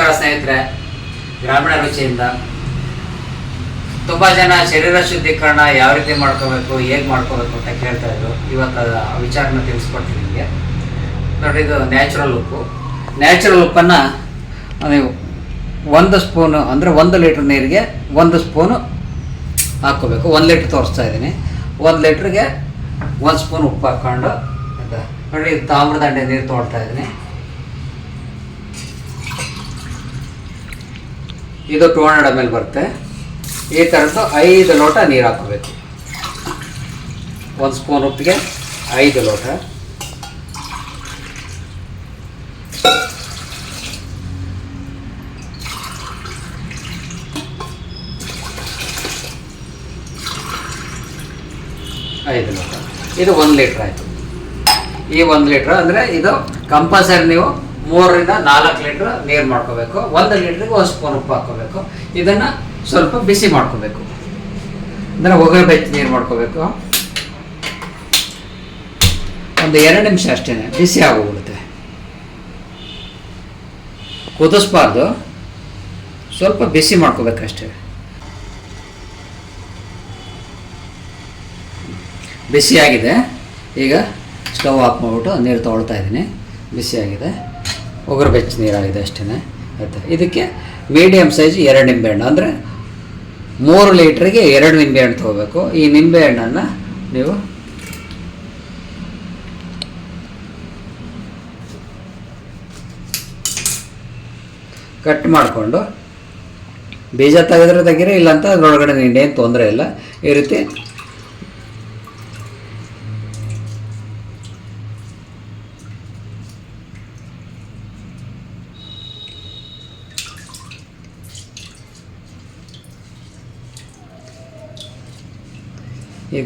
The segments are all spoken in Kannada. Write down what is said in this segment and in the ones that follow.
ನಮಸ್ಕಾರ ಸ್ನೇಹಿತರೆ, ಗ್ರಾಮೀಣ ರುಚಿಯಿಂದ. ತುಂಬ ಜನ ಶರೀರ ಶುದ್ಧೀಕರಣ ಯಾವ ರೀತಿ ಮಾಡ್ಕೋಬೇಕು, ಹೇಗೆ ಮಾಡ್ಕೋಬೇಕು ಅಂತ ಕೇಳ್ತಾ ಇದ್ರು. ಇವತ್ತು ಆ ವಿಚಾರನ ತಿಳಿಸ್ಕೊಡ್ತೀನಿ ನಿಮಗೆ. ನೋಡಿ ಇದು ನ್ಯಾಚುರಲ್ ಉಪ್ಪು. ನ್ಯಾಚುರಲ್ ಉಪ್ಪನ್ನು ನೀವು ಒಂದು ಸ್ಪೂನು, ಅಂದರೆ ಒಂದು ಲೀಟ್ರ್ ನೀರಿಗೆ ಒಂದು ಸ್ಪೂನು ಹಾಕ್ಕೋಬೇಕು. ಒಂದು ಲೀಟ್ರ್ ತೋರಿಸ್ತಾ ಇದ್ದೀನಿ. ಒಂದು ಲೀಟ್ರಿಗೆ ಒಂದು ಸ್ಪೂನ್ ಉಪ್ಪು ಹಾಕ್ಕೊಂಡು? ನೋಡಿ ತಾಮ್ರದಂಡೆ ನೀರು ತೊಗೊಳ್ತಾ ಇದ್ದೀನಿ. ಇದು ಟೂ ಹಂಡ್ರೆಡ್ ಎಂ ಎಲ್ ಬರುತ್ತೆ. ಈ ಥರದ್ದು ಐದು ಲೋಟ ನೀರು ಹಾಕೋಬೇಕು. ಒಂದು ಸ್ಪೂನ್ ಉಪ್ಪಿಗೆ, ಐದು ಲೋಟ. ಐದು ಲೋಟ. ಇದು ಒಂದು ಲೀಟ್ರ್ ಆಯಿತು. ಈ ಒಂದು ಲೀಟ್ರ್ ಅಂದರೆ ಇದು ಕಂಪಲ್ಸರಿ ನೀವು ಮೂರರಿಂದ ನಾಲ್ಕು ಲೀಟ್ರ್ ನೀರು ಮಾಡ್ಕೋಬೇಕು, ಒಂದು ಲೀಟ್ರಿಗೆ ಒಂದು ಸ್ಪೂನ್ ಉಪ್ಪು ಹಾಕೋಬೇಕು. ಇದನ್ನು ಸ್ವಲ್ಪ ಬಿಸಿ ಮಾಡ್ಕೋಬೇಕು. ಅಂದರೆ ಒಗ್ಗರ ಬೆಚ್ಚ ನೀರು ಮಾಡ್ಕೋಬೇಕು. ಒಂದು ಎರಡು ನಿಮಿಷ ಅಷ್ಟೇ ಬಿಸಿ ಆಗೋಗ್ಬಿಡುತ್ತೆ. ಕುದಿಸ್ಬಾರ್ದು. ಸ್ವಲ್ಪ ಬಿಸಿ ಮಾಡ್ಕೋಬೇಕಷ್ಟೇ. ಬಿಸಿಯಾಗಿದೆ. ಈಗ ಸ್ಟವ್ ಆಫ್ ಮಾಡಿಬಿಟ್ಟು ನೀರು ತೊಗೊಳ್ತಾ ಇದ್ದೀನಿ. ಬಿಸಿಯಾಗಿದೆ. ಒಗರು ಬೆಚ್ಚ ನೀರಾಗಿದೆ ಅಷ್ಟೇ ಆಯಿತಾ? ಇದಕ್ಕೆ ಮೀಡಿಯಮ್ ಸೈಜ್ ಎರಡು ನಿಂಬೆಹಣ್ಣು. ಅಂದರೆ ಮೂರು ಲೀಟ್ರಿಗೆ ಎರಡು ನಿಂಬೆಹಣ್ಣು ತೊಗೋಬೇಕು. ಈ ನಿಂಬೆಹಣ್ಣನ್ನು ನೀವು ಕಟ್ ಮಾಡಿಕೊಂಡು ಬೀಜ ತೆಗೆದ್ರೆ ತೆಗೀರಿ, ಇಲ್ಲಂತ ಅದರೊಳಗಡೆ ಏನು ತೊಂದರೆ ಇಲ್ಲ. ಈ ರೀತಿ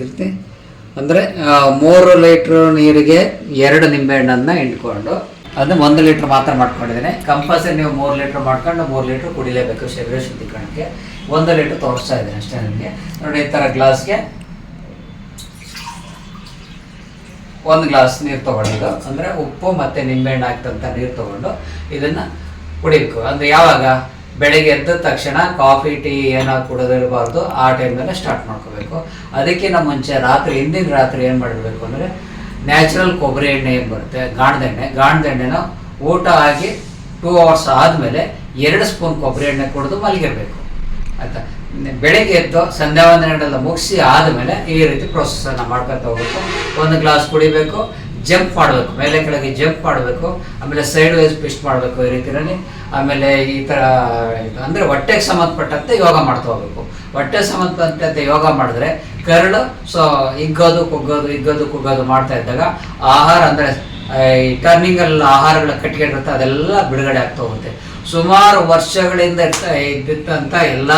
ರೀತಿ ಅಂದರೆ ಮೂರು ಲೀಟ್ರ್ ನೀರಿಗೆ ಎರಡು ನಿಂಬೆಹಣ್ಣನ್ನು ಹಿಂಡ್ಕೊಂಡು, ಅದನ್ನ ಒಂದು ಲೀಟ್ರ್ ಮಾತ್ರ ಮಾಡ್ಕೊಂಡಿದ್ದೀನಿ. ಕಂಪಲ್ಸರಿ ನೀವು ಮೂರು ಲೀಟ್ರ್ ಮಾಡ್ಕೊಂಡು ಮೂರು ಲೀಟ್ರ್ ಕುಡಿಲೇಬೇಕು ಶರೀರ ಶುದ್ಧೀಕರಣಕ್ಕೆ. ಒಂದು ಲೀಟ್ರ್ ತೋರಿಸ್ತಾ ಇದ್ದೀನಿ ಅಷ್ಟೇ ನನಗೆ. ನೋಡಿ, ಈ ಥರ ಗ್ಲಾಸ್ಗೆ ಒಂದು ಗ್ಲಾಸ್ ನೀರು ತೊಗೊಳ್ಳೋದು ಅಂದರೆ ಉಪ್ಪು ಮತ್ತು ನಿಂಬೆಹಣ್ಣು ಹಾಕ್ತಂಥ ನೀರು ತೊಗೊಂಡು ಇದನ್ನು ಕುಡಿಬೇಕು. ಅಂದರೆ ಯಾವಾಗ? ಬೆಳಗ್ಗೆ ಎದ್ದ ತಕ್ಷಣ ಕಾಫಿ, ಟೀ ಏನಾದ್ರು ಕುಡೋದಿರಬಾರ್ದು ಆ ಟೈಮ್ನಲ್ಲೇ ಸ್ಟಾರ್ಟ್ ಮಾಡ್ಕೋಬೇಕು. ಅದಕ್ಕಿಂತ ಮುಂಚೆ ರಾತ್ರಿ, ಹಿಂದಿನ ರಾತ್ರಿ ಏನು ಮಾಡಬೇಕು ಅಂದರೆ ನ್ಯಾಚುರಲ್ ಕೊಬ್ಬರಿ ಎಣ್ಣೆ ಏನು ಬರುತ್ತೆ? ಗಾಣದ ಎಣ್ಣೆ ಗಾಣದ ಎಣ್ಣೆನ ಊಟ ಆಗಿ ಟೂ ಅವರ್ಸ್ ಆದಮೇಲೆ ಎರಡು ಸ್ಪೂನ್ ಕೊಬ್ಬರಿ ಎಣ್ಣೆ ಕುಡಿದು ಮಲಗಿರಬೇಕು. ಆಯಿತಾ? ಬೆಳಿಗ್ಗೆ ಎದ್ದು ಸಂಧ್ಯಾ ವಂದನೆಗಳೆಲ್ಲ ಮುಗಿಸಿ ಆದಮೇಲೆ ಈ ರೀತಿ ಪ್ರೊಸೆಸನ್ನು ಮಾಡ್ಕೊತಾ ಹೋಗ್ಬೇಕು. ಒಂದು ಗ್ಲಾಸ್ ಕುಡಿಬೇಕು. ಜಂಪ್ ಮಾಡಬೇಕು, ಮೇಲೆ ಕೆಳಗೆ ಜಂಪ್ ಮಾಡಬೇಕು, ಆಮೇಲೆ ಸೈಡ್ ವೈಸ್ ಪಿಸ್ಟ್ ಮಾಡಬೇಕು ಈ ರೀತಿಯಲ್ಲಿ. ಆಮೇಲೆ ಈ ಥರ ಅಂದರೆ ಹೊಟ್ಟೆಗೆ ಸಂಬಂಧಪಟ್ಟಂತೆ ಯೋಗ ಮಾಡ್ತಾ ಹೋಗ್ಬೇಕು. ಹೊಟ್ಟೆ ಸಂಬಂಧಪಟ್ಟಂತೆ ಯೋಗ ಮಾಡಿದ್ರೆ ಕರಳು ಸೊ ಇಗ್ಗೋದು ಕುಗ್ಗೋದು, ಹಿಗ್ಗೋದು, ಕುಗ್ಗೋದು ಮಾಡ್ತಾ ಇದ್ದಾಗ ಆಹಾರ ಅಂದರೆ, ಈ ಟರ್ನಿಂಗಲ್ಲಿ ಆಹಾರಗಳ ಕಟ್ಟಿಗೆ ಅದೆಲ್ಲ ಬಿಡುಗಡೆ ಆಗ್ತಾ ಹೋಗುತ್ತೆ. ಸುಮಾರು ವರ್ಷಗಳಿಂದ ಇದ್ದಿತ್ತಂತ ಎಲ್ಲ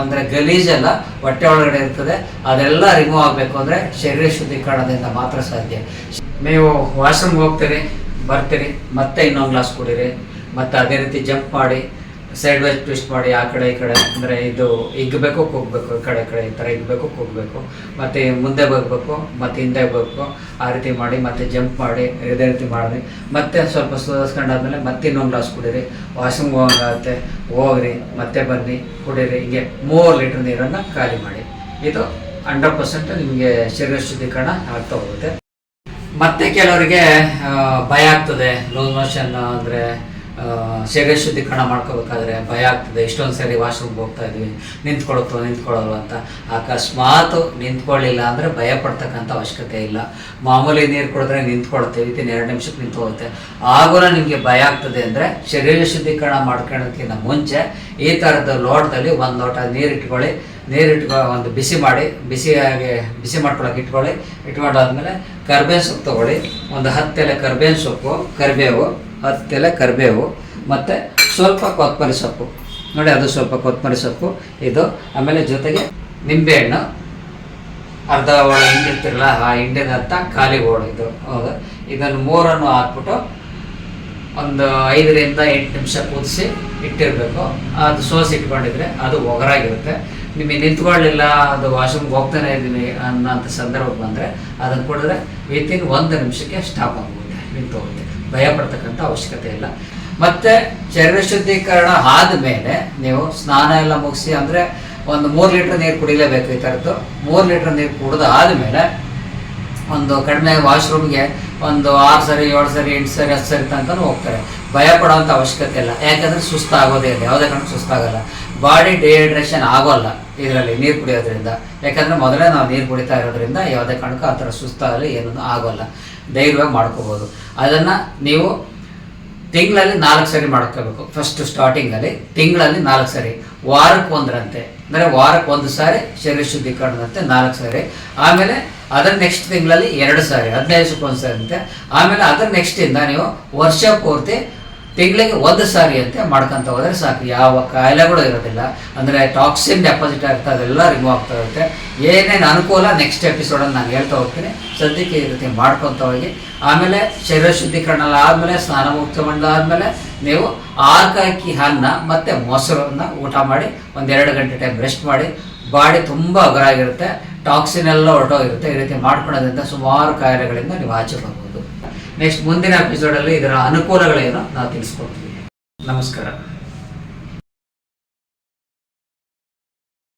ಅಂದರೆ ಗಲೀಜೆಲ್ಲ ಹೊಟ್ಟೆ ಒಳಗಡೆ ಇರ್ತದೆ. ಅದೆಲ್ಲ ರಿಮೂವ್ ಆಗಬೇಕು ಅಂದರೆ ಶರೀರ ಶುದ್ಧೀಕರಣದಿಂದ ಮಾತ್ರ ಸಾಧ್ಯ. ನೀವು ವಾಶ್ರೂಮ್ಗೆ ಹೋಗ್ತೀರಿ, ಬರ್ತೀರಿ, ಮತ್ತೆ ಇನ್ನೊಂದು ಗ್ಲಾಸ್ ಕುಡೀರಿ, ಮತ್ತೆ ಅದೇ ರೀತಿ ಜಂಪ್ ಮಾಡಿ ಸೈಡ್ ವೈಸ್ ಟ್ವಿಸ್ಟ್ ಮಾಡಿ ಆ ಕಡೆ, ಈ ಕಡೆ. ಅಂದರೆ ಇದು ಇಗ್ಬೇಕು ಹೋಗ್ಬೇಕು ಈ ಕಡೆ ಕಡೆ, ಈ ಥರ ಇಗ್ಬೇಕು ಹೋಗ್ಬೇಕು ಮತ್ತು ಮುಂದೆ ಬರಬೇಕು ಮತ್ತು ಹಿಂದೆ ಬರಬೇಕು ಆ ರೀತಿ ಮಾಡಿ, ಮತ್ತೆ ಜಂಪ್ ಮಾಡಿ, ಇದೇ ರೀತಿ ಮಾಡಿ. ಮತ್ತೆ ಸ್ವಲ್ಪ ಸುಧಾರಿಸ್ಕೊಂಡಾದ್ಮೇಲೆ ಮತ್ತೆ ಇನ್ನೊಂದು ಗ್ಲಾಸ್ ಕುಡೀರಿ. ವಾಶ್ರೂಮ್ಗೆ ಹೋಗಂಗಾಗುತ್ತೆ. ಹೋಗ್ರಿ, ಮತ್ತೆ ಬನ್ನಿ, ಕುಡೀರಿ. ಹೀಗೆ ಮೂರು ಲೀಟ್ರ್ ನೀರನ್ನು ಖಾಲಿ ಮಾಡಿ. ಇದು ಹಂಡ್ರೆಡ್ ಪರ್ಸೆಂಟ್ ನಿಮಗೆ ಶರೀರ ಶುದ್ಧೀಕರಣ ಆಗ್ತಾ ಹೋಗುತ್ತೆ. ಮತ್ತೆ ಕೆಲವರಿಗೆ ಭಯ ಆಗ್ತದೆ. ಲೂಸ್ ಮೋಷನ್ ಅಂದರೆ ಶರೀರ ಶುದ್ಧೀಕರಣ ಮಾಡ್ಕೋಬೇಕಾದ್ರೆ ಭಯ ಆಗ್ತದೆ. ಇಷ್ಟೊಂದು ಸರಿ ವಾಶ್ರೂಮ್ಗೆ ಹೋಗ್ತಾ ಇದ್ವಿ. ನಿಂತ್ಕೊಳುತ್ತೋ ನಿಂತ್ಕೊಳ್ಳೋದು ಅಂತ. ಅಕಸ್ಮಾತ್ ನಿಂತ್ಕೊಳ್ಳಿಲ್ಲ ಅಂದರೆ ಭಯ ಪಡ್ತಕ್ಕಂಥ ಅವಶ್ಯಕತೆ ಇಲ್ಲ. ಮಾಮೂಲಿ ನೀರು ಕುಡಿದ್ರೆ ನಿಂತ್ಕೊಳ್ತೀವಿ. ವಿತಿನ್ ಎರಡು ನಿಮಿಷಕ್ಕೆ ನಿಂತು ಹೋಗುತ್ತೆ. ಆಗೂ ನಿಮಗೆ ಭಯ ಆಗ್ತದೆ ಅಂದರೆ ಶರೀರ ಶುದ್ಧೀಕರಣ ಮಾಡ್ಕೊಳ್ಳೋದಕ್ಕಿಂತ ಮುಂಚೆ ಈ ಥರದ ಲೋಟದಲ್ಲಿ ಒಂದು ಲೋಟ ನೀರು ಇಟ್ಕೊಳ್ಳಿ. ಒಂದು ಬಿಸಿ ಮಾಡಿ, ಬಿಸಿಯಾಗಿ ಬಿಸಿ ಮಾಡ್ಕೊಳಕ್ಕೆ ಇಟ್ಕೊಳ್ಳಿ. ಇಟ್ಕೊಂಡಾದ್ಮೇಲೆ ಕರ್ಬೇವಿನ ಸೊಪ್ಪು ತೊಗೊಳ್ಳಿ. ಒಂದು ಹತ್ತು ಎಲೆ ಕರ್ಬೇವಿನ ಸೊಪ್ಪು, ಕರಿಬೇವು ಹತ್ತು ಎಲೆ ಕರಿಬೇವು, ಮತ್ತು ಸ್ವಲ್ಪ ಕೊತ್ತಂಬರಿ ಸೊಪ್ಪು. ನೋಡಿ ಅದು ಸ್ವಲ್ಪ ಕೊತ್ತಂಬರಿ ಸೊಪ್ಪು, ಇದು ಆಮೇಲೆ ಜೊತೆಗೆ ನಿಂಬೆಹಣ್ಣು. ಅರ್ಧ ಒಳ ಹಿಂಡಿರ್ತಿರಲ್ಲ ಆ ಹಿಂಡಿನ ಹತ್ತ ಖಾಲಿ ಓಡು ಇದು. ಹೌದು. ಇದನ್ನು ಮೂರನ್ನು ಹಾಕ್ಬಿಟ್ಟು ಒಂದು ಐದರಿಂದ ಎಂಟು ನಿಮಿಷ ಕುದಿಸಿ ಇಟ್ಟಿರಬೇಕು. ಅದು ಸೋಸಿ ಇಟ್ಕೊಂಡಿದ್ರೆ ಅದು ಒಗರಾಗಿರುತ್ತೆ. ನಿಮಗೆ ನಿಂತ್ಕೊಳ್ಳಿಲ್ಲ, ಅದು ವಾಶ್ರೂಮ್ಗೆ ಹೋಗ್ತಾನೆ ಇದ್ದೀನಿ ಅನ್ನೋಂಥ ಸಂದರ್ಭ ಬಂದರೆ ಅದನ್ನು ಕುಡಿದ್ರೆ ವಿತಿನ್ ಒಂದು ನಿಮಿಷಕ್ಕೆ ಸ್ಟಾಪ್ ಆಗುತ್ತೆ ನಿಂತು ಹೋಗುತ್ತೆ ಭಯ ಪಡ್ತಕ್ಕಂಥ ಅವಶ್ಯಕತೆ ಇಲ್ಲ. ಮತ್ತೆ ಶರೀರ ಶುದ್ಧೀಕರಣ ಆದ್ಮೇಲೆ ನೀವು ಸ್ನಾನ ಎಲ್ಲ ಮುಗಿಸಿ ಅಂದ್ರೆ ಒಂದು ಮೂರು ಲೀಟರ್ ನೀರು ಕುಡಿಲೇಬೇಕು ಈ ಥರದ್ದು. ಮೂರು ಲೀಟರ್ ನೀರು ಕುಡಿದು ಆದಮೇಲೆ ಒಂದು ಕಡಿಮೆ ವಾಶ್ರೂಮ್ಗೆ ಒಂದು ಆರು ಸರಿ, ಏಳು ಸರಿ, ಎಂಟು ಸರಿ, ಹತ್ತು ಸರಿ ತನಕ ಹೋಗ್ತಾರೆ. ಭಯ ಪಡೋವಂಥ ಅವಶ್ಯಕತೆ ಇಲ್ಲ. ಯಾಕಂದ್ರೆ ಸುಸ್ತಾಗೋದೇ ಇಲ್ಲ. ಯಾವುದೇ ಕಾರಣಕ್ಕೂ ಸುಸ್ತಾಗಲ್ಲ. ಬಾಡಿ ಡಿಹೈಡ್ರೇಷನ್ ಆಗೋಲ್ಲ ಇದರಲ್ಲಿ ನೀರು ಕುಡಿಯೋದ್ರಿಂದ. ಯಾಕಂದ್ರೆ ಮೊದಲೇ ನಾವು ನೀರು ಕುಡಿತಾ ಇರೋದ್ರಿಂದ ಯಾವುದೇ ಕಾರಣಕ್ಕೂ ಆ ಥರ ಸುಸ್ತಾಗಲಿ ಏನೂ ಆಗೋಲ್ಲ. ಧೈರ್ಯವಾಗಿ ಮಾಡ್ಕೋಬೋದು. ಅದನ್ನು ನೀವು ತಿಂಗಳಲ್ಲಿ ನಾಲ್ಕು ಸರಿ ಮಾಡ್ಕೋಬೇಕು. ಫಸ್ಟ್ ಸ್ಟಾರ್ಟಿಂಗಲ್ಲಿ ತಿಂಗಳಲ್ಲಿ ನಾಲ್ಕು ಸರಿ. ವಾರಕ್ಕೆ ಒಂದರಂತೆ. ಅಂದರೆ ವಾರಕ್ಕೆ ಒಂದು ಸಾರಿ ಶರೀರ ಶುದ್ಧೀಕರಣದಂತೆ ನಾಲ್ಕು ಸಾರಿ. ಆಮೇಲೆ ಅದರ ನೆಕ್ಸ್ಟ್ ತಿಂಗಳಲ್ಲಿ ಎರಡು ಸಾರಿ, ಹದಿನೈದು ಒಂದು ಸಾರಿ ಅಂತೆ. ಆಮೇಲೆ ಅದರ ನೆಕ್ಸ್ಟಿಂದ ನೀವು ವರ್ಷ ಪೂರ್ತಿ ತಿಂಗಳಿಗೆ ಒಂದು ಸಾರಿ ಅಂತೆ ಮಾಡ್ಕೊಂತ ಹೋದರೆ ಸಾಕು. ಯಾವ ಕಾಯಿಲೆಗಳು ಇರೋದಿಲ್ಲ. ಅಂದರೆ ಟಾಕ್ಸಿನ್ ಡೆಪಾಸಿಟ್ ಆಗ್ತಾ ಅದೆಲ್ಲ ರಿಮೂವ್ ಆಗ್ತಾ ಇರುತ್ತೆ. ಏನೇನು ಅನುಕೂಲ ನೆಕ್ಸ್ಟ್ ಎಪಿಸೋಡಲ್ಲಿ ನಾನು ಹೇಳ್ತಾ ಹೋಗ್ತೀನಿ. ಸದ್ಯಕ್ಕೆ ಈ ರೀತಿ ಮಾಡ್ಕೊತ ಹೋಗಿ. ಆಮೇಲೆ ಶರೀರ ಶುದ್ಧೀಕರಣ ಆದಮೇಲೆ ಸ್ನಾನ ಮುಕ್ತ ಆದಮೇಲೆ ನೀವು ಆರ್ಕಾಕಿ ಅನ್ನ ಮತ್ತು ಮೊಸರನ್ನ ಊಟ ಮಾಡಿ ಒಂದೆರಡು ಗಂಟೆ ಟೈಮ್ ರೆಸ್ಟ್ ಮಾಡಿ, ಬಾಡಿ ತುಂಬ ಅಗರಾಗಿರುತ್ತೆ ಟಾಕ್ಸಿನ್ ಎಲ್ಲ ಹೊರಟೋಗಿರುತ್ತೆ. ಈ ರೀತಿ ಮಾಡ್ಕೊಳ್ಳೋದ್ರಿಂದ ಸುಮಾರು ಕಾಯಿಲೆಗಳಿಂದ ನೀವು ಆಚೆ ಬರ್ಬೋದು. ನೆಕ್ಸ್ಟ್ ಮುಂದಿನ ಎಪಿಸೋಡಲ್ಲಿ ಇದರ ಅನುಕೂಲಗಳೇನು ನಾವು ತಿಳಿಸ್ಕೊಡ್ತೀವಿ. ನಮಸ್ಕಾರ.